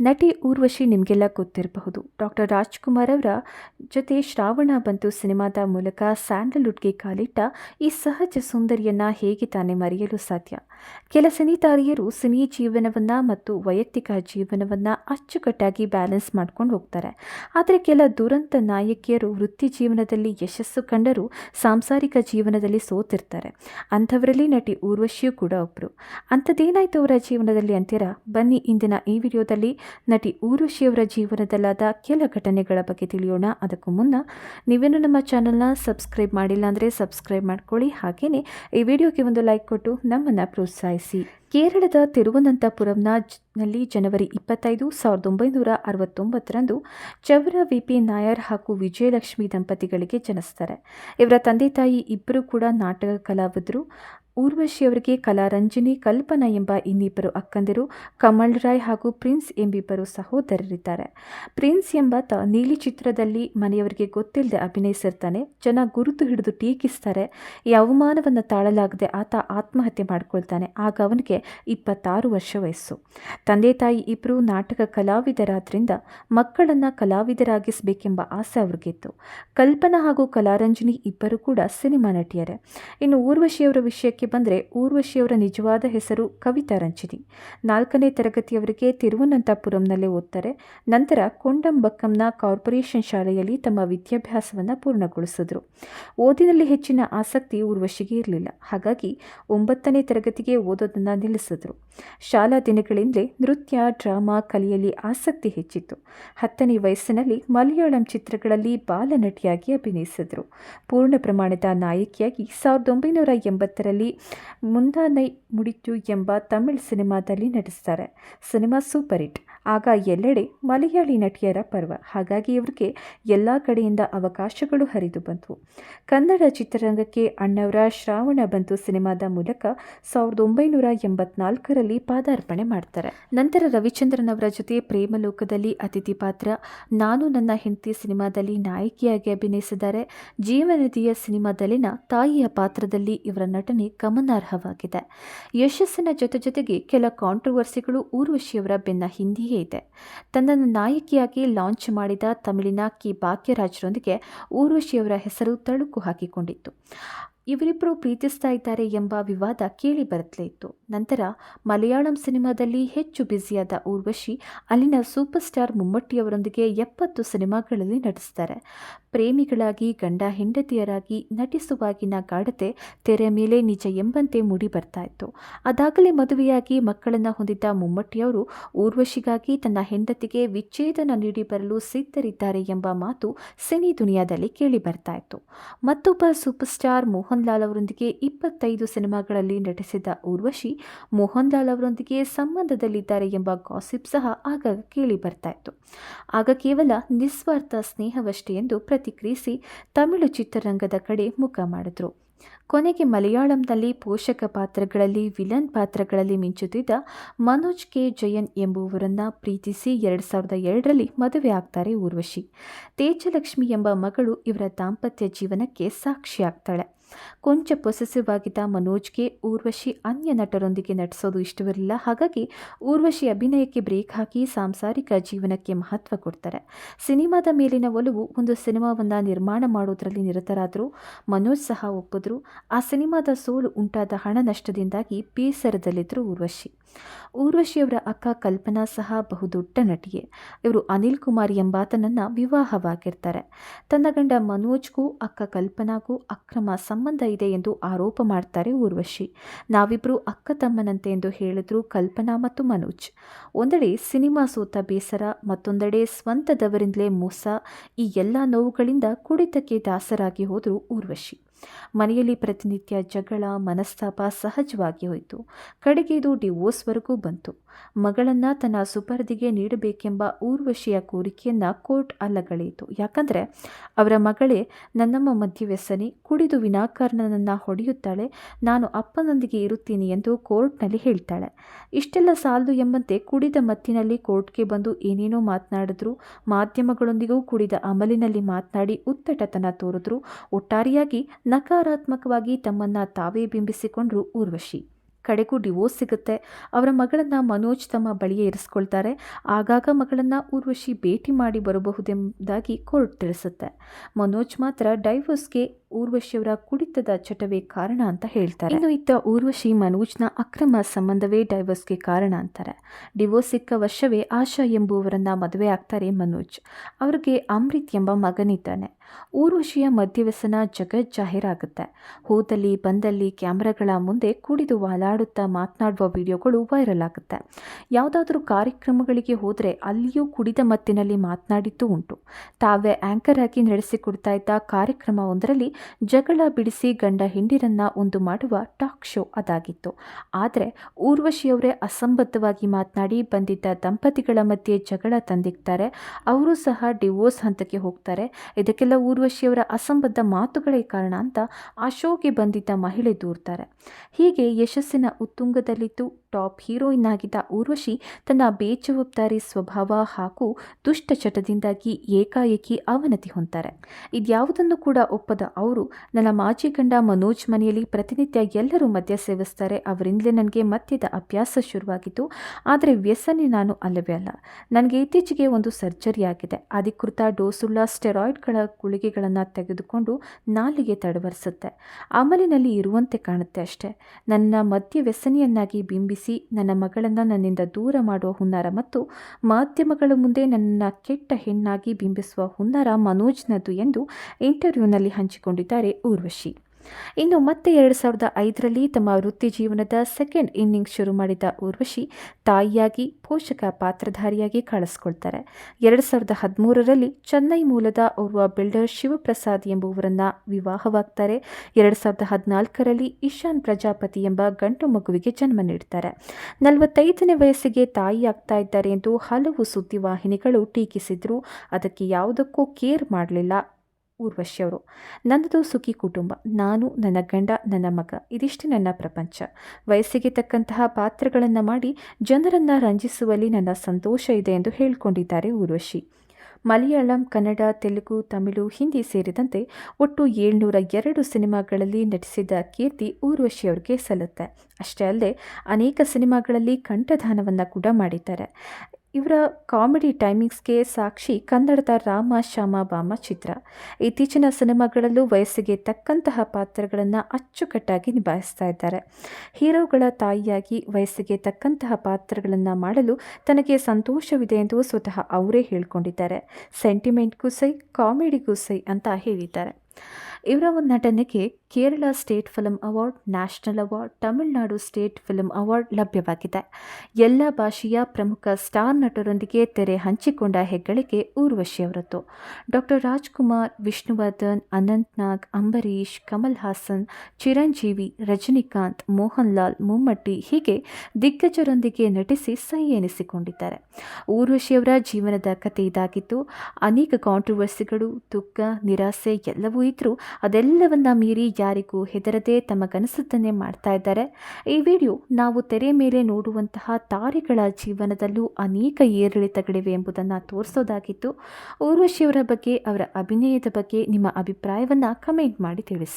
ನಟಿ ಊರ್ವಶಿ ನಿಮಗೆಲ್ಲ ಗೊತ್ತಿರಬಹುದು. ಡಾಕ್ಟರ್ ರಾಜ್ಕುಮಾರ್ ಅವರ ಜೊತೆ ಶ್ರಾವಣ ಬಂತು ಸಿನಿಮಾದ ಮೂಲಕ ಸ್ಯಾಂಡಲ್ವುಡ್ಗೆ ಕಾಲಿಟ್ಟ ಈ ಸಹಜ ಸುಂದರಿಯನ್ನು ಹೇಗೆ ತಾನೇ ಮರೆಯಲು ಸಾಧ್ಯ? ಕೆಲ ಸಿನಿತಾರಿಯರು ಸಿನಿ ಜೀವನವನ್ನು ಮತ್ತು ವೈಯಕ್ತಿಕ ಜೀವನವನ್ನು ಅಚ್ಚುಕಟ್ಟಾಗಿ ಬ್ಯಾಲೆನ್ಸ್ ಮಾಡ್ಕೊಂಡು ಹೋಗ್ತಾರೆ. ಆದರೆ ಕೆಲ ದುರಂತ ನಾಯಕಿಯರು ವೃತ್ತಿ ಜೀವನದಲ್ಲಿ ಯಶಸ್ಸು ಕಂಡರೂ ಸಾಂಸಾರಿಕ ಜೀವನದಲ್ಲಿ ಸೋತಿರ್ತಾರೆ. ಅಂಥವರಲ್ಲಿ ನಟಿ ಊರ್ವಶಿಯೂ ಕೂಡ ಒಬ್ಬರು ಅಂಥದ್ದೇನಾಯಿತು ಅವರ ಜೀವನದಲ್ಲಿ ಅಂತೀರಾ? ಬನ್ನಿ ಇಂದಿನ ಈ ವಿಡಿಯೋದಲ್ಲಿ ನಟಿ ಊರ್ವಶಿಯವರ ಜೀವನದಲ್ಲಾದ ಕೆಲ ಘಟನೆಗಳ ಬಗ್ಗೆ ತಿಳಿಯೋಣ. ಅದಕ್ಕೂ ಮುನ್ನ ನೀವೇನು ನಮ್ಮ ಚಾನಲ್ನ ಸಬ್ಸ್ಕ್ರೈಬ್ ಮಾಡಿಲ್ಲ ಅಂದರೆ ಸಬ್ಸ್ಕ್ರೈಬ್ ಮಾಡ್ಕೊಳ್ಳಿ. ಹಾಗೆಯೇ ಈ ವಿಡಿಯೋಗೆ ಒಂದು ಲೈಕ್ ಕೊಟ್ಟು ನಮ್ಮನ್ನು ಪ್ರೋತ್ಸಾಹಿಸಿ. ಕೇರಳದ ತಿರುವನಂತಪುರಂನಲ್ಲಿ ಜನವರಿ ಇಪ್ಪತ್ತೈದು, ಸಾವಿರದ ಒಂಬೈನೂರ ಅರವತ್ತೊಂಬತ್ತರಂದು ಚವರ ವಿ ಪಿ ನಾಯರ್ ಹಾಗೂ ವಿಜಯಲಕ್ಷ್ಮಿ ದಂಪತಿಗಳಿಗೆ ಜನಿಸ್ತಾರೆ. ಇವರ ತಂದೆ ತಾಯಿ ಇಬ್ಬರು ಕೂಡ ನಾಟಕ ಕಲಾವಿದರು. ಊರ್ವಶಿಯವರಿಗೆ ಕಲಾರಂಜನಿ, ಕಲ್ಪನಾ ಎಂಬ ಇನ್ನಿಬ್ಬರು ಅಕ್ಕಂದಿರು, ಕಮಲ್ ರಾಯ್ ಹಾಗೂ ಪ್ರಿನ್ಸ್ ಎಂಬಿಬ್ಬರು ಸಹೋದರರಿದ್ದಾರೆ. ಪ್ರಿನ್ಸ್ ಎಂಬಾತ ನೀಲಿ ಚಿತ್ರದಲ್ಲಿ ಮನೆಯವರಿಗೆ ಗೊತ್ತಿಲ್ಲದೆ ಅಭಿನಯಿಸಿರ್ತಾನೆ ಜನ ಗುರುತು ಹಿಡಿದು ಟೀಕಿಸ್ತಾರೆ. ಈ ಅವಮಾನವನ್ನು ತಾಳಲಾಗದೆ ಆತ ಆತ್ಮಹತ್ಯೆ ಮಾಡಿಕೊಳ್ತಾನೆ. ಆಗ ಅವನಿಗೆ ಇಪ್ಪತ್ತಾರು ವರ್ಷ ವಯಸ್ಸು. ತಂದೆ ತಾಯಿ ಇಬ್ಬರು ನಾಟಕ ಕಲಾವಿದರಾದ್ರಿಂದ ಮಕ್ಕಳನ್ನು ಕಲಾವಿದರಾಗಿಸಬೇಕೆಂಬ ಆಸೆ ಅವ್ರಿಗಿತ್ತು. ಕಲ್ಪನಾ ಹಾಗೂ ಕಲಾರಂಜನಿ ಇಬ್ಬರು ಕೂಡ ಸಿನಿಮಾ ನಟಿಯರೇ. ಇನ್ನು ಊರ್ವಶಿಯವರ ವಿಷಯಕ್ಕೆ ಬಂದರೆ ಊರ್ವಶಿಯವರ ನಿಜವಾದ ಹೆಸರು ಕವಿತಾ ರಂಜಿನಿ. ನಾಲ್ಕನೇ ತರಗತಿಯವರಿಗೆ ತಿರುವನಂತಪುರಂನಲ್ಲೇ ಓದ್ತಾರೆ. ನಂತರ ಕೊಂಡಂಬಕ್ಕಂನ ಕಾರ್ಪೊರೇಷನ್ ಶಾಲೆಯಲ್ಲಿ ತಮ್ಮ ವಿದ್ಯಾಭ್ಯಾಸವನ್ನು ಪೂರ್ಣಗೊಳಿಸಿದ್ರು. ಓದಿನಲ್ಲಿ ಹೆಚ್ಚಿನ ಆಸಕ್ತಿ ಊರ್ವಶಿಗೆ ಇರಲಿಲ್ಲ. ಹಾಗಾಗಿ ಒಂಬತ್ತನೇ ತರಗತಿಗೆ ಓದೋದನ್ನು ನಿಲ್ಲಿಸಿದ್ರು. ಶಾಲಾ ದಿನಗಳಿಂದಲೇ ನೃತ್ಯ, ಡ್ರಾಮಾ ಕಲೆಯಲ್ಲಿ ಆಸಕ್ತಿ ಹೆಚ್ಚಿತ್ತು. ಹತ್ತನೇ ವಯಸ್ಸಿನಲ್ಲಿ ಮಲಯಾಳಂ ಚಿತ್ರಗಳಲ್ಲಿ ಬಾಲನಟಿಯಾಗಿ ಅಭಿನಯಿಸಿದ್ರು. ಪೂರ್ಣ ಪ್ರಮಾಣದ ನಾಯಕಿಯಾಗಿ ಸಾವಿರದ ಒಂಬೈನೂರ ಎಂಬತ್ತರಲ್ಲಿ ಮುಂದಾನೈ ಮುಡಿತು ಎಂಬ ತಮಿಳು ಸಿನಿಮಾದಲ್ಲಿ ನಟಿಸ್ತಾರೆ. Cinema super hit. ಆಗ ಎಲ್ಲೆಡೆ ಮಲಯಾಳಿ ನಟಿಯರ ಪರ್ವ. ಹಾಗಾಗಿ ಇವ್ರಿಗೆ ಎಲ್ಲ ಕಡೆಯಿಂದ ಅವಕಾಶಗಳು ಹರಿದು ಬಂತು ಕನ್ನಡ ಚಿತ್ರರಂಗಕ್ಕೆ ಅಣ್ಣವರ ಶ್ರಾವಣ ಬಂತು ಸಿನಿಮಾದ ಮೂಲಕ ಸಾವಿರದ ಒಂಬೈನೂರ ಎಂಬತ್ನಾಲ್ಕರಲ್ಲಿ ಪಾದಾರ್ಪಣೆ ಮಾಡ್ತಾರೆ. ನಂತರ ರವಿಚಂದ್ರನ್ ಅವರ ಜೊತೆ ಪ್ರೇಮಲೋಕದಲ್ಲಿ ಅತಿಥಿ ಪಾತ್ರ, ನಾನು ನನ್ನ ಹೆಂಡತಿ ಸಿನಿಮಾದಲ್ಲಿ ನಾಯಕಿಯಾಗಿ ಅಭಿನಯಿಸಿದ್ದಾರೆ. ಜೀವನದಿಯ ಸಿನಿಮಾದಲ್ಲಿನ ತಾಯಿಯ ಪಾತ್ರದಲ್ಲಿ ಇವರ ನಟನೆ ಗಮನಾರ್ಹವಾಗಿದೆ. ಯಶಸ್ಸಿನ ಜೊತೆ ಜೊತೆಗೆ ಕೆಲ ಕಾಂಟ್ರವರ್ಸಿಗಳು ಊರ್ವಶಿಯವರ ಬೆನ್ನ ಹಿಂದೆಯೇ ಇದೆ. ತನ್ನನ್ನು ನಾಯಕಿಯಾಗಿ ಲಾಂಚ್ ಮಾಡಿದ ತಮಿಳಿನ ಕಿ. ಭಾಗ್ಯರಾಜ್ರೊಂದಿಗೆ ಊರ್ವಶಿಯವರ ಹೆಸರು ತಳುಕು ಹಾಕಿಕೊಂಡಿತ್ತು. ಇವರಿಬ್ಬರು ಪ್ರೀತಿಸ್ತಾ ಇದ್ದಾರೆ ಎಂಬ ವಿವಾದ ಕೇಳಿ ಬರುತ್ತಲೇ ಇತ್ತು. ನಂತರ ಮಲಯಾಳಂ ಸಿನಿಮಾದಲ್ಲಿ ಹೆಚ್ಚು ಬ್ಯುಸಿಯಾದ ಊರ್ವಶಿ, ಅಲ್ಲಿನ ಸೂಪರ್ ಸ್ಟಾರ್ ಮುಮ್ಮಟ್ಟಿಯವರೊಂದಿಗೆ ಎಪ್ಪತ್ತು ಸಿನಿಮಾಗಳಲ್ಲಿ ನಟಿಸ್ತಾರೆ. ಪ್ರೇಮಿಗಳಾಗಿ ಗಂಡ ಹೆಂಡತಿಯರಾಗಿ ನಟಿಸುವಾಗಿನ ಗಾಢತೆ ತೆರೆ ಮೇಲೆ ನಿಜ ಎಂಬಂತೆ ಮೂಡಿ ಬರ್ತಾ ಇತ್ತು. ಅದಾಗಲೇ ಮದುವೆಯಾಗಿ ಮಕ್ಕಳನ್ನು ಹೊಂದಿದ್ದ ಮುಮ್ಮಟ್ಟಿಯವರು ಊರ್ವಶಿಗಾಗಿ ತನ್ನ ಹೆಂಡತಿಗೆ ವಿಚ್ಛೇದನ ನೀಡಿ ಬರಲು ಸಿದ್ಧರಿದ್ದಾರೆ ಎಂಬ ಮಾತು ಸಿನಿ ದುನಿಯಾದಲ್ಲಿ ಕೇಳಿ ಬರ್ತಾ ಇತ್ತು. ಮತ್ತೊಬ್ಬ ಸೂಪರ್ ಸ್ಟಾರ್ ಮೋಹನ್ ಲಾಲ್ ಅವರೊಂದಿಗೆ ಇಪ್ಪತ್ತೈದು ಸಿನಿಮಾಗಳಲ್ಲಿ ನಟಿಸಿದ ಊರ್ವಶಿ ಮೋಹನ್ ಲಾಲ್ ಅವರೊಂದಿಗೆ ಸಂಬಂಧದಲ್ಲಿದ್ದಾರೆ ಎಂಬ ಗಾಸಿಪ್ ಸಹ ಆಗಾಗ ಕೇಳಿ ಬರ್ತಾ ಇತ್ತು. ಆಗ ಕೇವಲ ನಿಸ್ವಾರ್ಥ ಸ್ನೇಹವಷ್ಟೇ ಎಂದು ಪ್ರತಿಕ್ರಿಯಿಸಿ ತಮಿಳು ಚಿತ್ರರಂಗದ ಕಡೆ ಮುಖ ಮಾಡಿದ್ರು. ಕೊನೆಗೆ ಮಲಯಾಳಂನಲ್ಲಿ ಪೋಷಕ ಪಾತ್ರಗಳಲ್ಲಿ ವಿಲನ್ ಪಾತ್ರಗಳಲ್ಲಿ ಮಿಂಚುತ್ತಿದ್ದ ಮನೋಜ್ ಕೆ. ಜಯನ್ ಎಂಬುವರನ್ನ ಪ್ರೀತಿಸಿ ಎರಡು ಸಾವಿರದ ಎರಡರಲ್ಲಿ ಮದುವೆ ಆಗ್ತಾರೆ ಊರ್ವಶಿ ತೇಜಲಕ್ಷ್ಮಿ ಎಂಬ ಮಗಳು ಇವರ ದಾಂಪತ್ಯ ಜೀವನಕ್ಕೆ ಸಾಕ್ಷಿಯಾಗ್ತಾಳೆ. ಕೊಂಚ ಪೊಸೆಸಿವ್ ಆಗಿದ್ದ ಮನೋಜ್ಗೆ ಊರ್ವಶಿ ಅನ್ಯ ನಟರೊಂದಿಗೆ ನಟಿಸೋದು ಇಷ್ಟವಿರಲಿಲ್ಲ. ಹಾಗಾಗಿ ಊರ್ವಶಿ ಅಭಿನಯಕ್ಕೆ ಬ್ರೇಕ್ ಹಾಕಿ ಸಾಂಸಾರಿಕ ಜೀವನಕ್ಕೆ ಮಹತ್ವ ಕೊಡ್ತಾರೆ. ಸಿನಿಮಾದ ಮೇಲಿನ ಒಲವು ಒಂದು ಸಿನಿಮಾವನ್ನು ನಿರ್ಮಾಣ ಮಾಡೋದರಲ್ಲಿ ನಿರತರಾದರು ಮನೋಜ್ ಸಹ ಒಪ್ಪಿದ್ರು. ಆ ಸಿನಿಮಾದ ಸೋಲು ಉಂಟಾದ ಹಣ ನಷ್ಟದಿಂದಾಗಿ ಬೇಸರದಲ್ಲಿದ್ದರು ಊರ್ವಶಿ. ಊರ್ವಶಿಯವರ ಅಕ್ಕ ಕಲ್ಪನಾ ಸಹ ಬಹುದೊಡ್ಡ ನಟಿಯೇ. ಇವರು ಅನಿಲ್ ಕುಮಾರ್ ಎಂಬಾತನನ್ನು ವಿವಾಹವಾಗಿರ್ತಾರೆ. ತನ್ನ ಗಂಡ ಮನೋಜ್ಗೂ, ಅಕ್ಕ ಕಲ್ಪನಾಗೂ ಅಕ್ರಮ ಸಂಬಂಧ ಇದೆ ಎಂದು ಆರೋಪ ಮಾಡ್ತಾರೆ ಊರ್ವಶಿ. ನಾವಿಬ್ಬರು ಅಕ್ಕ ತಮ್ಮನಂತೆ ಎಂದು ಹೇಳಿದ್ರು ಕಲ್ಪನಾ ಮತ್ತು ಮನೋಜ್. ಒಂದೆಡೆ ಸಿನಿಮಾ ಸೋತ ಬೇಸರ, ಮತ್ತೊಂದೆಡೆ ಸ್ವಂತದವರಿಂದಲೇ ಮೋಸ, ಈ ಎಲ್ಲ ನೋವುಗಳಿಂದ ಕುಡಿತಕ್ಕೆ ದಾಸರಾಗಿ ಹೋದರು ಊರ್ವಶಿ. ಮನೆಯಲ್ಲಿ ಪ್ರತಿನಿತ್ಯ ಜಗಳ, ಮನಸ್ತಾಪ ಸಹಜವಾಗಿ ಹೋಯಿತು. ಕಡೆಗೆ ಇದು ಡಿವೋರ್ಸ್ವರೆಗೂ ಬಂತು. ಮಗಳನ್ನು ತನ್ನ ಸುಪರ್ದಿಗೆ ನೀಡಬೇಕೆಂಬ ಊರ್ವಶಿಯ ಕೋರಿಕೆಯನ್ನು ಕೋರ್ಟ್ ಅಲ್ಲಗಳೆಯಿತು. ಯಾಕಂದರೆ, ಅವರ ಮಗಳೇ, ನನ್ನಮ್ಮ ಮದ್ಯವ್ಯಸನಿ ಕುಡಿದು ವಿನಾಕಾರಣನನ್ನು ಹೊಡೆಯುತ್ತಾಳೆ, ನಾನು ಅಪ್ಪನೊಂದಿಗೆ ಇರುತ್ತೀನಿ ಎಂದು ಕೋರ್ಟ್ನಲ್ಲಿ ಹೇಳ್ತಾಳೆ. ಇಷ್ಟೆಲ್ಲ ಸಾಲದು ಎಂಬಂತೆ ಕುಡಿದ ಮತ್ತಿನಲ್ಲಿ ಕೋರ್ಟ್ಗೆ ಬಂದು ಏನೇನೋ ಮಾತನಾಡಿದ್ರು. ಮಾಧ್ಯಮಗಳೊಂದಿಗೂ ಕುಡಿದ ಅಮಲಿನಲ್ಲಿ ಮಾತನಾಡಿ ಉತ್ತಟತನ ತೋರಿದ್ರು. ಒಟ್ಟಾರೆಯಾಗಿ ನಕಾರಾತ್ಮಕವಾಗಿ ತಮ್ಮನ್ನ ತಾವೇ ಬಿಂಬಿಸಿಕೊಂಡ್ರು ಊರ್ವಶಿ. ಕಡೆಗೂ ಡಿವೋರ್ಸ್ ಸಿಗುತ್ತೆ. ಅವರ ಮಗಳನ್ನು ಮನೋಜ್ ತಮ್ಮ ಬಳಿಯೇ ಇರಿಸ್ಕೊಳ್ತಾರೆ. ಆಗಾಗ ಮಗಳನ್ನು ಊರ್ವಶಿ ಭೇಟಿ ಮಾಡಿ ಬರಬಹುದೆಂಬುದಾಗಿ ಕೋರ್ಟ್ ತಿಳಿಸುತ್ತೆ. ಮನೋಜ್ ಮಾತ್ರ ಡೈವೋರ್ಸ್ಗೆ ಊರ್ವಶಿಯವರ ಕುಡಿತದ ಚಟವೇ ಕಾರಣ ಅಂತ ಹೇಳ್ತಾರೆ. ಇನ್ನು ಇತ್ತ ಊರ್ವಶಿ ಮನೋಜ್ನ ಅಕ್ರಮ ಸಂಬಂಧವೇ ಡೈವರ್ಸ್ಗೆ ಕಾರಣ ಅಂತಾರೆ. ಡಿವೋರ್ಸ್ ಸಿಕ್ಕ ವರ್ಷವೇ ಆಶಾ ಎಂಬುವರನ್ನ ಮದುವೆ ಆಗ್ತಾರೆ ಮನೋಜ್. ಅವ್ರಿಗೆ ಅಮೃತ್ ಎಂಬ ಮಗನಿದ್ದಾನೆ. ಊರ್ವಶಿಯ ಮದ್ಯವ್ಯಸನ ಜಗತ್ ಜಾಹೀರಾಗುತ್ತೆ ಹೋದಲ್ಲಿ ಬಂದಲ್ಲಿ ಕ್ಯಾಮ್ರಾಗಳ ಮುಂದೆ ಕುಡಿದು ವಾಲಾಡುತ್ತಾ ಮಾತನಾಡುವ ವಿಡಿಯೋಗಳು ವೈರಲ್ ಆಗುತ್ತೆ. ಯಾವುದಾದ್ರೂ ಕಾರ್ಯಕ್ರಮಗಳಿಗೆ ಹೋದರೆ ಅಲ್ಲಿಯೂ ಕುಡಿದ ಮತ್ತಿನಲ್ಲಿ ಮಾತನಾಡಿದ್ದು ಉಂಟು. ತಾವೇ ಆಂಕರ್ ಆಗಿ ನಡೆಸಿಕೊಡ್ತಾ ಇದ್ದ ಕಾರ್ಯಕ್ರಮವೊಂದರಲ್ಲಿ ಜಗಳ ಬಿಡಿಸಿ ಗಂಡ ಹೆಂಡಿರನ್ನ ಒಂದು ಮಾಡುವ ಟಾಕ್ ಶೋ ಅದಾಗಿತ್ತು. ಆದರೆ ಊರ್ವಶಿಯವರೇ ಅಸಂಬದ್ಧವಾಗಿ ಮಾತನಾಡಿ ಬಂದಿದ್ದ ದಂಪತಿಗಳ ಮಧ್ಯೆ ಜಗಳ ತಂದಿಕ್ತಾರೆ. ಅವರು ಸಹ ಡಿವೋರ್ಸ್ ಹಂತಕ್ಕೆ ಹೋಗ್ತಾರೆ. ಇದಕ್ಕೆಲ್ಲ ಊರ್ವಶಿಯವರ ಅಸಂಬದ್ಧ ಮಾತುಗಳೇ ಕಾರಣ ಅಂತ ಆ ಶೋಗೆ ಬಂದಿದ್ದ ಮಹಿಳೆ ದೂರ್ತಾರೆ. ಹೀಗೆ ಯಶಸ್ಸಿನ ಉತ್ತುಂಗದಲ್ಲಿದ್ದು ಟಾಪ್ ಹೀರೋಯಿನ್ ಆಗಿದ್ದ ಊರ್ವಶಿ ತನ್ನ ಬೇಜವಾಬ್ದಾರಿ ಸ್ವಭಾವ ಹಾಗೂ ದುಷ್ಟ ಚಟದಿಂದಾಗಿ ಏಕಾಏಕಿ ಅವನತಿ ಹೊಂತಾರೆ ಇದ್ಯಾವುದನ್ನು ಕೂಡ ಒಪ್ಪದ ಅವರು, ನನ್ನ ಮಾಜಿ ಗಂಡ ಮನೋಜ್ ಮನೆಯಲ್ಲಿ ಪ್ರತಿನಿತ್ಯ ಎಲ್ಲರೂ ಮದ್ಯ ಸೇವಿಸ್ತಾರೆ. ಅವರಿಂದಲೇ ನನಗೆ ಮದ್ಯದ ಅಭ್ಯಾಸ ಶುರುವಾಗಿತ್ತು. ಆದರೆ ವ್ಯಸನೆ ನಾನು ಅಲ್ಲವೇ ಅಲ್ಲ. ನನಗೆ ಇತ್ತೀಚೆಗೆ ಒಂದು ಸರ್ಜರಿ ಆಗಿದೆ. ಅಧಿಕೃತ ಡೋಸುಳ್ಳ ಸ್ಟೆರಾಯ್ಡ್ಗಳ ಗುಳಿಗೆಗಳನ್ನು ತೆಗೆದುಕೊಂಡು ನಾಲಿಗೆ ತಡವರಿಸುತ್ತೆ. ಅಮಲಿನಲ್ಲಿ ಇರುವಂತೆ ಕಾಣುತ್ತೆ ಅಷ್ಟೇ. ನನ್ನ ಮದ್ಯ ವ್ಯಸನಿಯನ್ನಾಗಿ ಬಿಂಬಿಸಿ ನನ್ನ ಮಗಳನ್ನು ನನ್ನಿಂದ ದೂರ ಮಾಡುವ ಹುನ್ನಾರ ಮತ್ತು ಮಾಧ್ಯಮಗಳ ಮುಂದೆ ನನ್ನ ಕೆಟ್ಟ ಹೆಣ್ಣಾಗಿ ಬಿಂಬಿಸುವ ಹುನ್ನಾರ ಮನೋಜ್ನದ್ದು ಎಂದು ಇಂಟರ್ವ್ಯೂನಲ್ಲಿ ಹಂಚಿಕೊಂಡಿದ್ದಾರೆ ಊರ್ವಶಿ ಇನ್ನು ಮತ್ತೆ ಎರಡು ಸಾವಿರದ ಐದರಲ್ಲಿ ತಮ್ಮ ವೃತ್ತಿ ಜೀವನದ ಸೆಕೆಂಡ್ ಇನ್ನಿಂಗ್ಸ್ ಶುರು ಮಾಡಿದ ಊರ್ವಶಿ ತಾಯಿಯಾಗಿ ಪೋಷಕ ಪಾತ್ರಧಾರಿಯಾಗಿ ಕಾಣಿಸ್ಕೊಳ್ತಾರೆ. ಎರಡು ಸಾವಿರದ ಹದಿಮೂರರಲ್ಲಿ ಚೆನ್ನೈ ಮೂಲದ ಓರ್ವ ಬಿಲ್ಡರ್ ಶಿವಪ್ರಸಾದ್ ಎಂಬುವರನ್ನ ವಿವಾಹವಾಗ್ತಾರೆ. ಎರಡು ಸಾವಿರದ ಹದಿನಾಲ್ಕರಲ್ಲಿ ಇಶಾನ್ ಪ್ರಜಾಪತಿ ಎಂಬ ಗಂಡು ಮಗುವಿಗೆ ಜನ್ಮ ನೀಡ್ತಾರೆ. ನಲವತ್ತೈದನೇ ವಯಸ್ಸಿಗೆ ತಾಯಿಯಾಗ್ತಾ ಇದ್ದಾರೆ ಎಂದು ಹಲವು ಸುದ್ದಿವಾಹಿನಿಗಳು ಟೀಕಿಸಿದ್ರು. ಅದಕ್ಕೆ ಯಾವುದಕ್ಕೂ ಕೇರ್ ಮಾಡಲಿಲ್ಲ. ಊರ್ವಶಿಯವರು. ನನ್ನದು ಸುಖಿ ಕುಟುಂಬ. ನಾನು, ನನ್ನ ಗಂಡ, ನನ್ನ ಮಗ. ಇದಿಷ್ಟೇ ನನ್ನ ಪ್ರಪಂಚ. ವಯಸ್ಸಿಗೆ ತಕ್ಕಂತಹ ಪಾತ್ರಗಳನ್ನು ಮಾಡಿ ಜನರನ್ನು ರಂಜಿಸುವಲ್ಲಿ ನನ್ನ ಸಂತೋಷ ಇದೆ ಎಂದು ಹೇಳಿಕೊಂಡಿದ್ದಾರೆ ಊರ್ವಶಿ. ಮಲಯಾಳಂ, ಕನ್ನಡ, ತೆಲುಗು, ತಮಿಳು, ಹಿಂದಿ ಸೇರಿದಂತೆ ಒಟ್ಟು ಏಳ್ನೂರ ಎರಡು ಸಿನಿಮಾಗಳಲ್ಲಿ ನಟಿಸಿದ ಕೀರ್ತಿ ಊರ್ವಶಿಯವರಿಗೆ ಸಲ್ಲುತ್ತೆ. ಅಷ್ಟೇ ಅಲ್ಲದೆ, ಅನೇಕ ಸಿನಿಮಾಗಳಲ್ಲಿ ಕಂಠದಾನವನ್ನು ಕೂಡ ಮಾಡಿದ್ದಾರೆ. ಇವರ ಕಾಮಿಡಿ ಟೈಮಿಂಗ್ಸ್ಗೆ ಸಾಕ್ಷಿ ಕನ್ನಡದ ರಾಮ, ಶ್ಯಾಮ ಬಾಮ ಚಿತ್ರ. ಇತ್ತೀಚಿನ ಸಿನಿಮಾಗಳಲ್ಲೂ ವಯಸ್ಸಿಗೆ ತಕ್ಕಂತಹ ಪಾತ್ರಗಳನ್ನು ಅಚ್ಚುಕಟ್ಟಾಗಿ ನಿಭಾಯಿಸ್ತಾ ಇದ್ದಾರೆ. ಹೀರೋಗಳ ತಾಯಿಯಾಗಿ ವಯಸ್ಸಿಗೆ ತಕ್ಕಂತಹ ಪಾತ್ರಗಳನ್ನು ಮಾಡಲು ತನಗೆ ಸಂತೋಷವಿದೆ ಎಂದು ಸ್ವತಃ ಅವರೇ ಹೇಳಿಕೊಂಡಿದ್ದಾರೆ. ಸೆಂಟಿಮೆಂಟ್ಗೂ ಸೈ, ಕಾಮಿಡಿಗೂ ಸೈ ಅಂತ ಹೇಳಿದ್ದಾರೆ. ಇವರ ಒಂದು ನಟನೆಗೆ Kerala state film award, national award, Tamilnadu state film award ಲಭ್ಯವಾಗಿದೆ. ಎಲ್ಲ ಭಾಷೆಯ ಪ್ರಮುಖ ಸ್ಟಾರ್ ನಟರೊಂದಿಗೆ ತೆರೆ ಹಂಚಿಕೊಂಡ ಹೆಗ್ಗಳಿಕೆ ಊರ್ವಶಿ ಅವರದ್ದು ಡಾಕ್ಟರ್ ರಾಜ್ಕುಮಾರ್, ವಿಷ್ಣುವರ್ಧನ್, ಅನಂತ್ ನಾಗ್, ಅಂಬರೀಷ್, ಕಮಲ್ ಹಾಸನ್, ಚಿರಂಜೀವಿ, ರಜನಿಕಾಂತ್ ಮೋಹನ್ ಲಾಲ್ ಮುಮ್ಮಟ್ಟಿ ಹೀಗೆ ದಿಗ್ಗಜರೊಂದಿಗೆ ನಟಿಸಿ ಸೈ ಎನಿಸಿಕೊಂಡಿದ್ದಾರೆ ಊರ್ವಶಿಯವರ ಜೀವನದ ಕಥೆ ಇದಾಗಿದ್ದು, ಅನೇಕ ಕಾಂಟ್ರವರ್ಸಿಗಳು ದುಃಖ, ನಿರಾಸೆ ಎಲ್ಲವೂ ಇದ್ದರೂ ಅದೆಲ್ಲವನ್ನ ಮೀರಿ ಯಾರಿಗೂ ಹೆದರದೆ ತಮ್ಮ ಕನಸದ್ದನ್ನೇ ಮಾಡ್ತಾ ಇದ್ದಾರೆ. ಈ ವಿಡಿಯೋ ನಾವು ತೆರೆ ಮೇಲೆ ನೋಡುವಂತಹ ತಾರೆಗಳ ಜೀವನದಲ್ಲೂ ಅನೇಕ ಏರಿಳಿತಗಳಿವೆ ಎಂಬುದನ್ನು ತೋರಿಸೋದಾಗಿತ್ತು. ಊರ್ವಶಿಯವರ ಬಗ್ಗೆ, ಅವರ ಅಭಿನಯದ ಬಗ್ಗೆ ನಿಮ್ಮ ಅಭಿಪ್ರಾಯವನ್ನು ಕಮೆಂಟ್ ಮಾಡಿ ತಿಳಿಸಿ.